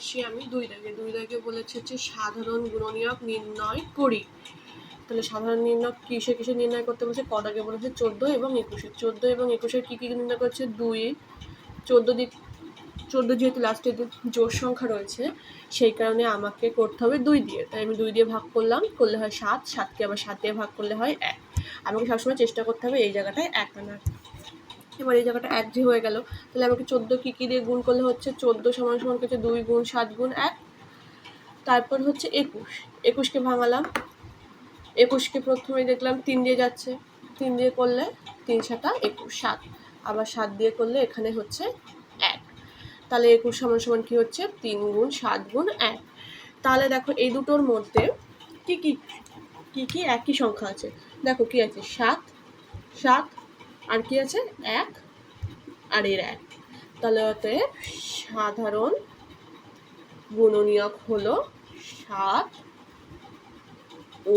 আসছি আমি দুই দাগে দুই দাগে বলেছে হচ্ছে সাধারণ গুণনীয়ক নির্ণয় করি। তাহলে সাধারণ নির্ণয় কিসে কিসে নির্ণয় করতে বলছে? ক দাগে বলেছে চোদ্দ এবং একুশে। চোদ্দ এবং একুশের কী কী নির্ণয় করছে? দুই। চোদ্দ দিক, চোদ্দ যেহেতু লাস্টে জোর সংখ্যা রয়েছে, সেই কারণে আমাকে করতে হবে দুই দিয়ে। তাই আমি দুই দিয়ে ভাগ করলাম, করলে হয় সাত। সাতকে আবার সাত দিয়ে ভাগ করলে হয় এক। আমাকে সবসময় চেষ্টা করতে হবে এই জায়গাটায় এক আনার। এবার এই জায়গাটা এক যে হয়ে গেল। তাহলে আমাকে চোদ্দ কী কী দিয়ে গুণ করলে হচ্ছে চোদ্দ সমান সমান হচ্ছে দুই গুণ সাত গুণ এক। তারপর হচ্ছে একুশ। একুশকে ভাঙালাম। একুশকে প্রথমে দেখলাম তিন দিয়ে যাচ্ছে। তিন দিয়ে করলে তিন সাতা একুশ, সাত। আবার সাত দিয়ে করলে এখানে হচ্ছে এক। তাহলে একুশ সমান সমান কী হচ্ছে? তিন গুণ সাত গুণ এক। তাহলে দেখো এই দুটোর মধ্যে কী কী কী কী একই সংখ্যা আছে? দেখো কী আছে? সাত সাত আর কি আছে? এক আর এর এক। তাহলে অতএব সাধারণ গুণনীয়ক হলো সাত ও